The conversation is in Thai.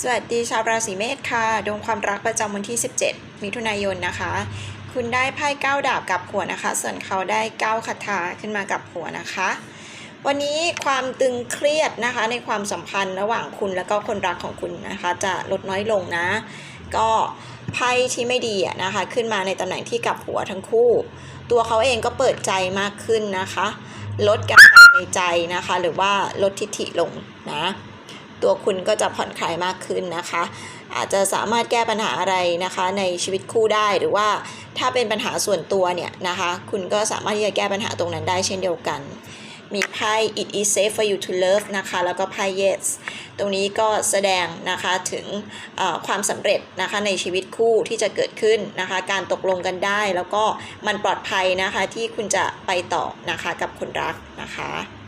สวัสดีชาวราศีเมษค่ะ ดวงความรักประจำวันที่ 17 มิถุนายนนะคะ คุณได้ไพ่เก้าดาบกับหัวนะคะ ส่วนเขาได้เก้าคาถาขึ้นมากับหัวนะคะ วันนี้ความตึงเครียดนะคะในความสัมพันธ์ระหว่างคุณแล้วก็คนรักของคุณนะคะ จะลดน้อยลงนะ ก็ไพ่ที่ไม่ดีนะคะ ขึ้นมาในตำแหน่งที่กับหัวทั้งคู่ ตัวเขาเองก็เปิดใจมากขึ้นนะคะ ลดการภาในใจนะคะ หรือว่าลดทิฐิลงนะ ตัวคุณก็จะผ่อนคลายมากขึ้นนะคะ อาจจะสามารถแก้ปัญหาอะไรนะคะในชีวิตคู่ได้หรือว่าถ้าเป็นปัญหาส่วนตัวเนี่ยนะคะคุณก็สามารถที่จะแก้ปัญหาตรงนั้นได้เช่นเดียวกัน มีไพ่ it is safe for you to love นะคะแล้วก็ไพ่ yes ตรงนี้ก็แสดงนะคะถึงความสำเร็จนะคะในชีวิตคู่ที่จะเกิดขึ้นนะคะการตกลงกันได้แล้วก็มันปลอดภัยนะคะที่คุณจะไปต่อนะคะกับคนรักนะคะ